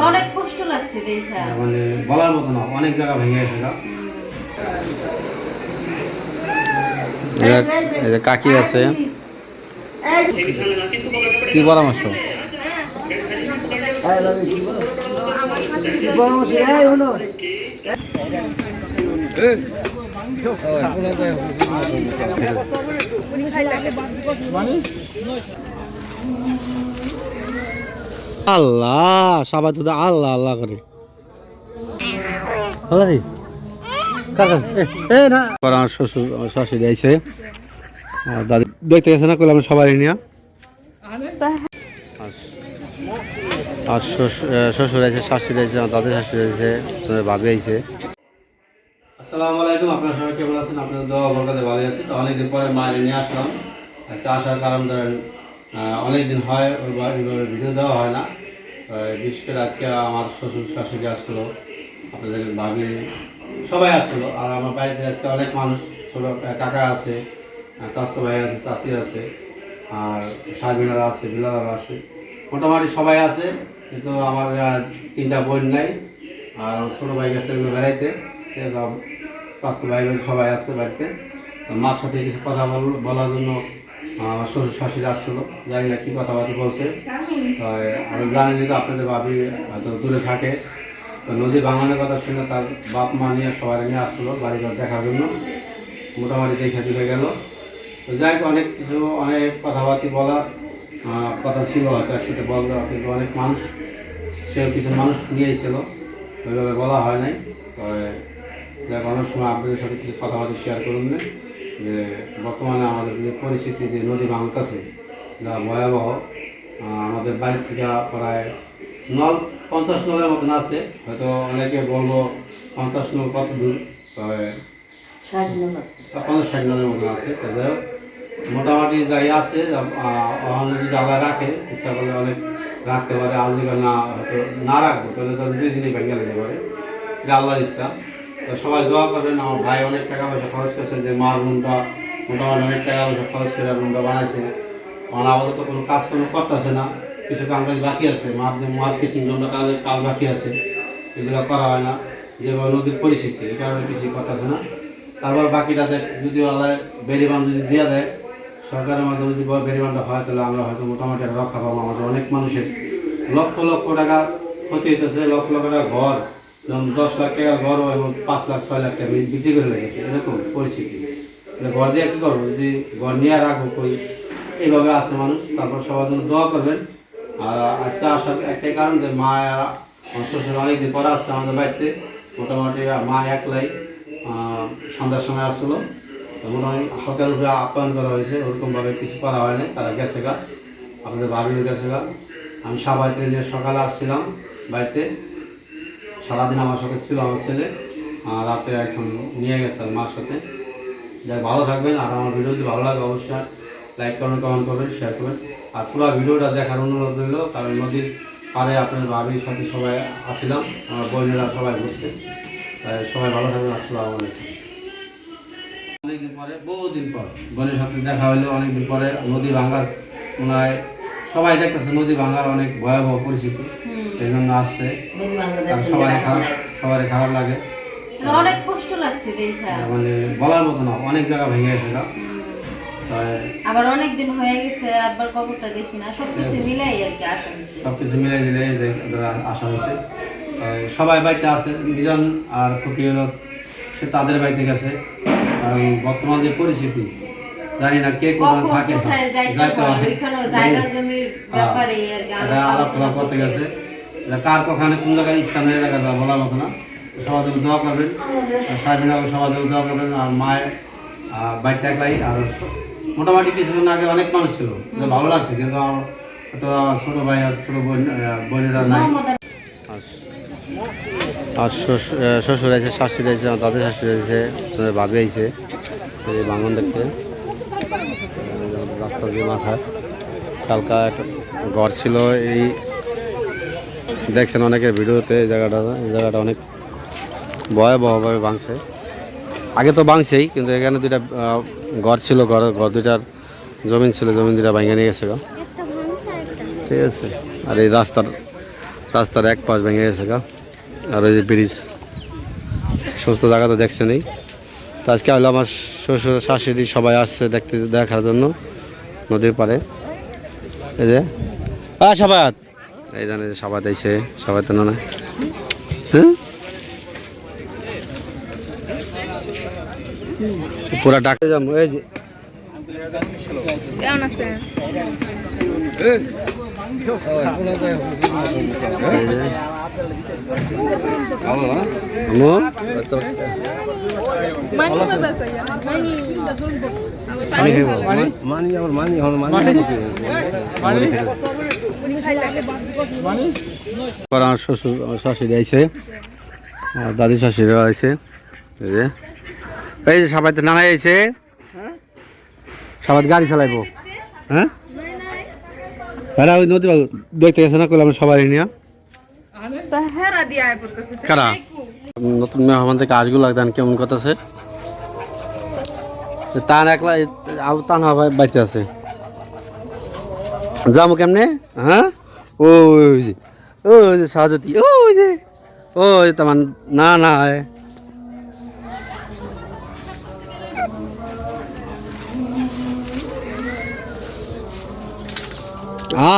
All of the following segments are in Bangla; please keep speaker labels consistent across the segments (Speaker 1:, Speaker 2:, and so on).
Speaker 1: অনেক কষ্ট লাগছে দেখা।
Speaker 2: মানে বলার মতো না অনেক জায়গা ভেঙে গেছে গা।
Speaker 3: এই যে- এই যে কাকি আছে। কি পরামর্শ? আল্লাহ সবাই তো আল্লাহ আল্লাহ করে। আমার শ্বশুর, আমার শাশুড়ি আইছে। দাদি দেখতে গেছে না করলাম সবাই নিয়ে। আর শ্বশুর আছে শাশুড়ি আছে আমার দাদি শাশুড়ি আছে আপনাদের ভাবি
Speaker 2: কেমন আছেন? আপনাদের দোয়া বরকাতে ভালো আছে। তো অনেকদিন পরে মায়ের নিয়ে আসলাম। আজকে আসার কারণ ধরেন আহ, অনেকদিন হয় ওই বা- এইভাবে ভিডিও দেওয়া হয় না। বিশেষ করে আজকে আমার শ্বশুর শাশুড়ি আসছিল আপনাদের ভাবি সবাই আসছিল আর আমার বাড়িতে আজকে অনেক মানুষ ছোটো কাকা আছে চাচতো ভাই আছে চাষি আছে আর শারমিনারা আছে বিলালারা আছে। মোটামুটি সবাই আছে কিন্তু আমার তিনটা বোন নাই আর ছোটো ভাই গেছে বেড়াইতে। স্বাস্থ্য ভাই সবাই আছে বাড়িতে। মার সাথে কিছু কথা বল- বলার জন্য আমার শ্বশুর শাশুড়ি আসছিল, জানি না কী কথাবার্তা বলছে। আমি জানি তো আপনাদের ভাবি হয়তো দূরে থাকে। তো নদী ভাঙনের কথা শুনে তার বাপ মা নিয়ে সবাই নিয়ে আসছিল বাড়িঘর দেখার জন্য। মোটামুটি দেখে দেখে গেল। তো যাই অনেক কিছু, অনেক কথাবার্তা বলার কথা ছিল হয়তো একসাথে বলল, কিন্তু অনেক মানুষ, সেও কিছু মানুষ নিয়েছিল। ওইভাবে বলা হয় নাই। তবে যাক অনেক সময় আপনাদের সাথে কিছু কথাবার্তা শেয়ার করুন না। যে বর্তমানে আমাদের যে পরিস্থিতি যে নদী ভাঙতেছে যা ভয়াবহ আমাদের বাড়ি থেকে প্রায় নল পঞ্চাশ নলের মতন আছে। হয়তো অনেকে বলব পঞ্চাশ নল কত দূর? তবে পঞ্চাশ ষাট নলের মতন আছে। তো যাই হোক, মোটামুটি যাই আছে যদি আল্লাহ রাখে ইচ্ছা করলে অনেক রাখতে পারে। আল্লাহ যদি না হয়তো না রাখব তাহলে তো দুই দিনই ভেঙে যেতে পারে। এটা আল্লাহর ইচ্ছা। সবাই দোয়া করবেন, আমার ভাই অনেক টাকা পয়সা খরচ করছে, যে মার রুমটা, মোটামুটি অনেক টাকা পয়সা খরচ করে রুমটা বানাইছে। আমার আপাতত কোনো কাজ কোনো করতেছে না, কিছু কাম কাজ বাকি আছে, মার যে মার কিচিং রুমটা কাজ কাজ বাকি আছে, এগুলো করা হয় না যেভাবে নদীর পরিস্থিতি, এই কারণে কিছু করতেছে না। তারপর বাকিটা দেখ, যদি আল্লাহ বেরিবান যদি দিয়ে দেয়, সরকারের মাধ্যমে যদি বেরিবানটা হয়, তাহলে আমরা হয়তো মোটামুটি রক্ষা পাবো, আমাদের অনেক মানুষের লক্ষ লক্ষ টাকা ক্ষতি হইতেছে, লক্ষ লক্ষ টাকা ঘর যেমন দশ লাখ টাকার ঘর এবং পাঁচ লাখ, ছয় লাখ টাকা বিক্রি করে লেগেছে, এরকম পরিস্থিতি। ঘর দিয়ে কী করব, যদি ঘর নিয়ে রাখব কই এইভাবে আছে মানুষ, তারপর সবার জন্য দোয়া করবেন। আর আজকে আসার একটাই কারণ যে মা আর শ্বশুর অনেকদিন পরে আসছে আমাদের বাড়িতে, মোটামুটি মা একলাই সন্ধ্যার সময় আসছিল। মোটামুটি হালকার উপরে আপ্যায়ন করা হয়েছে, ওরকমভাবে কিছু করা হয় নাই, তারা গেছে গা, আমাদের বাড়িও গেছে গা। আমি সবাই ট্রেনে সকালে আসছিলাম বাড়িতে সারাদিন আমার সাথে ছিল আমার ছেলে রাতে এখন নিয়ে গেছে মার সাথে। যাই ভালো থাকবেন, আর আমার ভিডিও যদি ভালো লাগে অবশ্যই লাইক করবেন কমেন্ট করবেন শেয়ার করবেন। আর পুরো ভিডিওটা দেখার অনুরোধ রইল, কারণ নদীর পাড়ে আপনার ভাবির সাথে সবাই আসছিলাম আমার বোনেরা সবাই তাই সবাই ভালো থাকবেন, আসসালামু আলাইকুম। অনেকদিন পরে, বহুদিন পর, বোনের সাথে দেখা হইল, অনেকদিন পরে নদী ভাঙার মনে হয় সবাই দেখতেছে নদী ভাঙার অনেক ভয়াবহ পরিস্থিতি। সেই জন্য আসছে। সবাই খারাপ সবাই খারাপ লাগে।
Speaker 1: অনেক কষ্ট লাগছে
Speaker 2: মানে বলার মতো না অনেক জায়গা ভেঙে গেছে
Speaker 1: আবার অনেক দিন হয়ে গেছে আবার কবরটা দেখি না সবকিছু মিলাই আর কি আসা হয়েছে
Speaker 2: দিলে আসা সবাই বাড়িতে আছে বিজন আর হলো সে তাদের বাড়িতে গেছে। কারণ বর্তমান যে পরিস্থিতি জানি না কে
Speaker 1: কখন
Speaker 2: থাকে।
Speaker 1: যাইতে হয়
Speaker 2: হয়।
Speaker 1: জায়গা জমির ব্যাপারে আর কি
Speaker 2: এটা আলাপ করতে গেছে। কার কখানে কোন জায়গায় স্থান হয়ে জায়গা বলার মতো না। সবার জন্য দোয়া করবেন। আর সাহেবিনাকে সবার জন্য দোয়া করবেন। আর মায়ের আহ, বাড়িতে একলাই আর মোটামুটি কিছুদিন আগে অনেক মানুষ ছিল। ভালো লাগছে কিন্তু আমার তো ছোটো ভাই আর ছোটো বোন বোনেরা নাই।
Speaker 3: আর আর শ্বশুর আছে শাশুড়ি আছে আমার দাদি শাশুড়ি আছে আপনাদের ভাবি আইছে এই বাঙন দেখতে। দিয়ে মাথা। কালকা একটা ঘর ছিল এই দেখছেন অনেকের ভিডিওতে এই জায়গাটা এই জায়গাটা অনেক ভয়াবহভাবে ভাঙছে। আগে তো ভাঙছেই কিন্তু এখানে দুইটা ঘর ছিল ঘর ঘর দুইটার জমিন ছিল জমিন দুইটা ভাঙে নিয়ে গেছে গো। ঠিক আছে। আর এই রাস্তার
Speaker 2: রাস্তার এক পাশ ভেঙে গেছে গা। আর ওই যে ব্রিজ সমস্ত জায়গা তো দেখছে নেই তো আজকে হলো আমার শ্বশুর শাশুড়ি সবাই আসছে দেখতে দেখার জন্য। নদীর পাড়ে। এই যে। আ সবাত। এই জানে যে সবাত আইছে। সবাই তো না। হ্যাঁ? পুরা ডাকে যাব এই যে।
Speaker 3: কেমন আছেন?
Speaker 2: এই
Speaker 3: মানি মানি
Speaker 4: মানি আমার মানি আমার মানি
Speaker 2: আমার শ্বশুর শাশুড়ি আইছে দাদি শাশুড়িও আইছে এই যে সবাই তো নানাই আইছে সবাই গাড়ি চালাইবো হ্যাঁ হ্যাঁ ওই নদী দেখতে গেছে না করলাম সবাই নিয়ে কারা? নতুন মেহমান থেকে আজগুলো লাগতেন কেমন কথা আছে তান একলা আউ তান হবে বাড়িতে আছে। যাব কেমনে? হ্যাঁ? ওই যে ওই যে ওই যে ওই তোমার না না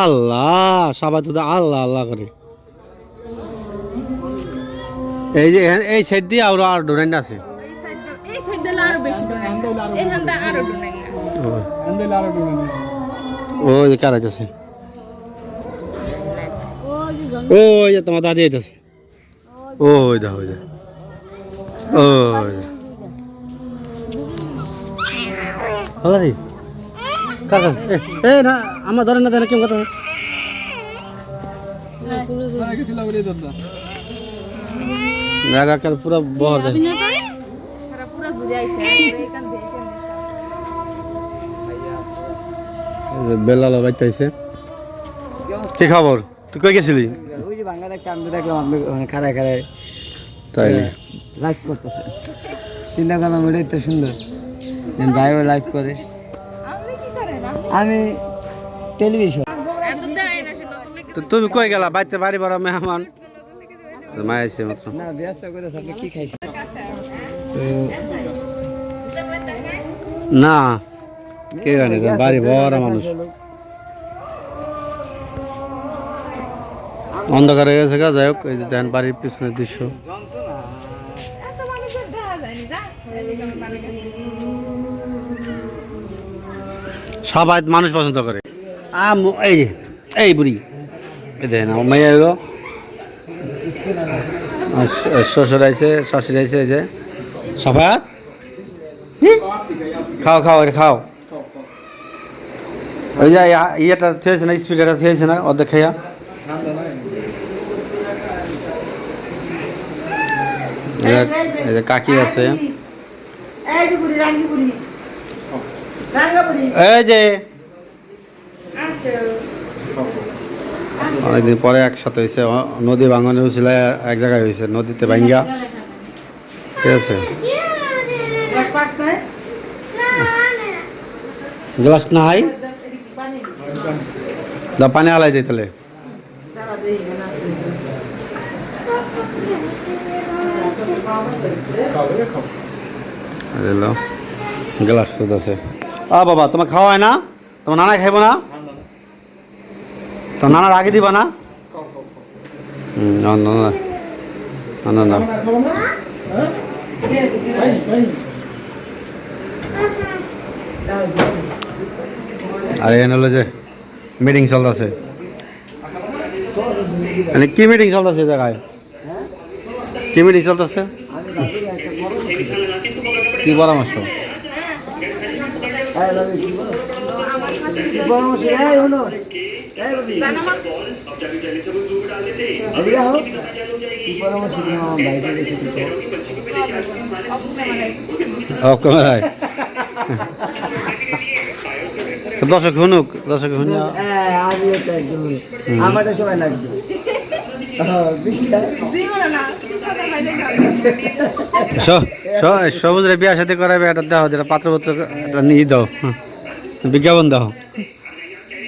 Speaker 2: আল্লাহ সবাই তো আল্লাহ আল্লাহ করে। এই যে এই সাইড দিয়ে আরও আর ডোরেন্ট আছে। ও যে কার আছে ও যে তোমার দাদি আইতাছে ও ওই দা ওই ও দাদি। কার না, আমার ধরেন না দেন কেমন কথা? জায়গা কাল পুরো বহর দেয়
Speaker 3: তারা পুরো এখান থেকে
Speaker 2: বেলাল বাইতে আইছে কি খবর? তুই কই গেছিলি?
Speaker 4: ওই যে বাংলার একটা আমি দেখলাম আপনি ওখানে খাড়ায় খাড়ায়
Speaker 2: তাই
Speaker 4: লাইভ করতেছে চিন্তা করলাম ওটাই তো সুন্দর ভাইও লাইভ করে? আমি টেলিভিশন
Speaker 2: তো তুমি কই গেলা? বাইতে বাড়ি বড় মেহমান। মায় আছে মাত্র।
Speaker 4: না আপনি কি খাইছেন তো
Speaker 2: না কে জানে বাড়ি বড় মানুষ। অন্ধকার হয়ে গেছে যাই হোক এই যে দেখেন বাড়ির পিছনের দৃশ্য। সবাই মানুষ পছন্দ করে। আম এই এই বুড়ি। এই দেখেন আমার মেয়ে এলো। শ্বশুর আইছে শাশুড়ি এই যে। সবাই? খাও খাও এটা খাও। ওই যে ইয়া- ইয়েটা থেয়েছে না স্পিডটা থেয়েছে না অর্ধেক খাইয়া। এই যে কাকি আছে।
Speaker 5: এই যে বুড়ি রাঙ্গি বুড়ি রাঙ্গা বুড়ি
Speaker 2: এই যে
Speaker 5: আসো
Speaker 2: অনেকদিন পরে একসাথে হয়েছে নদী ভাঙনে হয়েছিল এক জায়গায় হয়েছে নদীতে ভাঙ্গা ঠিক আছে?
Speaker 5: গ্লাস নাই?
Speaker 2: দা পানি আলাই দিই তাহলে। গ্লাস আছে আ বাবা তোমার খাওয়া হয় না? তোমার নানা খাইব না? তোমার নানা আগে দিবা না? না না আর এখানে হলো যে মিটিং চলতেছে। মানে কি মিটিং চলতেছে জায়গায়? কি মিটিং চলতেছে? কি পরামর্শ?
Speaker 4: পরামর্শ
Speaker 3: মা
Speaker 4: এদিকে হোক কি পরামর্শ দিলাম আমার ভাইকে দেখে দিতে
Speaker 3: অফিসে মানে
Speaker 2: অফ দর্শক শুনুক দর্শক
Speaker 4: হ্যাঁ আমি তো একদম আমারটা সময় লাগবে
Speaker 2: সবুজ রে বিয়া সাথে করাবে এটা দাও যেটা পাত্রপত্র এটা নিয়ে দাও। বিজ্ঞাপন দাও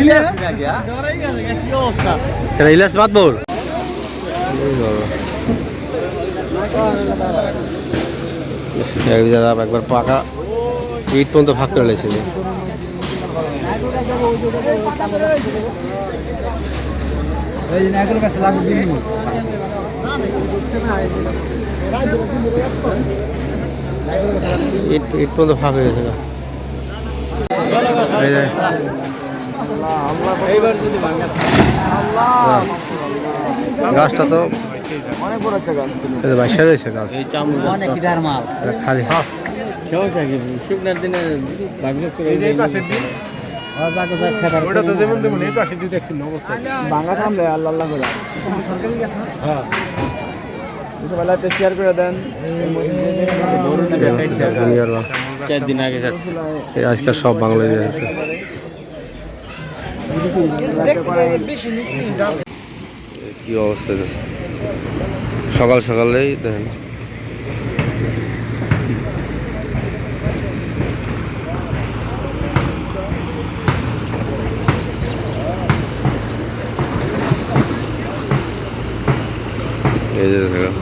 Speaker 4: ইলিয়াস?
Speaker 2: মাতবর একবার পাকা। ইট পর্যন্ত ভাগ করে লেছিল ইট ইট পর্যন্ত ফাঁক হয়ে গেছে গাছটা তো
Speaker 4: অনেক বড় একটা গাছ ছিল।
Speaker 2: এই রয়েছে গাছ।
Speaker 4: এই চামড়া অনেক কিটার মাল।
Speaker 2: খালি।
Speaker 4: কেউ শুকনার দিনে ভাগ্য করে এই পাশের দিন। ওটা তো যেমন তেমন এই পাশে দিয়ে দেখছেন অবস্থা। ভাঙা থামলে আল্লাহ আল্লাহ করে। সরকারি গাছ না? হ্যাঁ। বেলা একটা শেয়ার করে দেন। চার দিন আগে যাচ্ছে।
Speaker 2: আজকাল সব বাংলাদেশে কি অবস্থা। সকাল সকালেই দেখেন এই যে দেখো।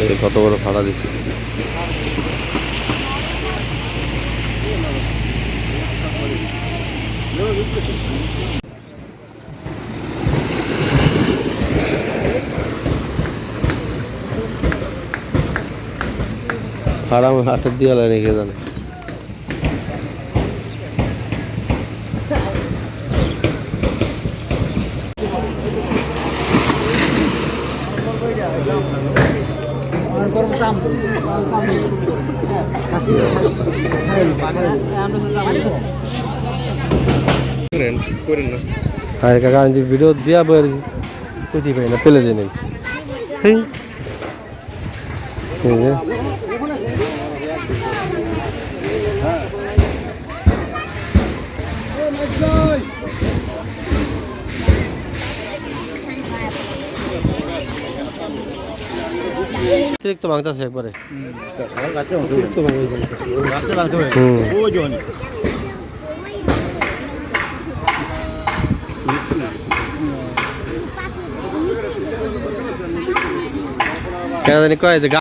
Speaker 2: এই কত বড় ফাড়া দিচ্ছে ফাড়া আমার রেখে জানে আর কাকা আমি যে ভিডিও দিয়া বই কোথায় পাই না পেলে দিই নাই। হেই। এই যে। অতিরিক্ত ভাঙতেছে একবারে। হুম কেন জানি কয় যে